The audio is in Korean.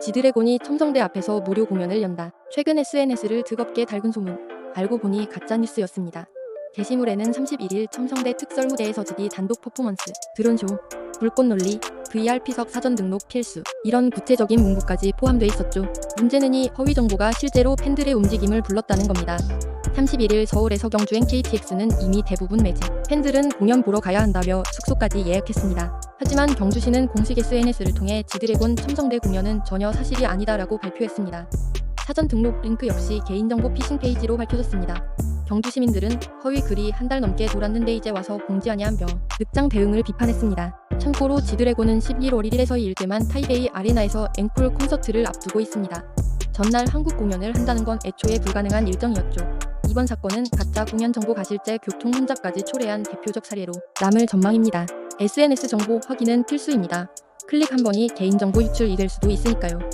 지드래곤이 첨성대 앞에서 무료 공연을 연다. 최근 SNS를 뜨겁게 달군 소문. 알고 보니 가짜뉴스였습니다. 게시물에는 31일 첨성대 특설 무대에서 지디 단독 퍼포먼스, 드론쇼, 불꽃 놀이, VRP석 사전 등록 필수 이런 구체적인 문구까지 포함돼 있었죠. 문제는 이 허위 정보가 실제로 팬들의 움직임을 불렀다는 겁니다. 31일 서울에서 경주행 KTX는 이미 대부분 매진. 팬들은 공연 보러 가야 한다며 숙소까지 예약했습니다. 하지만 경주시는 공식 SNS를 통해 지드래곤 첨성대 공연은 전혀 사실이 아니다라고 발표했습니다. 사전 등록 링크 역시 개인정보 피싱 페이지로 밝혀졌습니다. 경주 시민들은 허위 글이 한 달 넘게 돌았는데 이제 와서 공지하냐며 늑장 대응을 비판했습니다. 참고로 지드래곤은 11월 1일에서 2일째만 타이베이 아레나에서 앵콜 콘서트를 앞두고 있습니다. 전날 한국 공연을 한다는 건 애초에 불가능한 일정이었죠. 이번 사건은 가짜 공연 정보 가실제 교통 혼잡까지 초래한 대표적 사례로 남을 전망입니다. SNS 정보 확인은 필수입니다. 클릭 한 번이 개인정보 유출이 될 수도 있으니까요.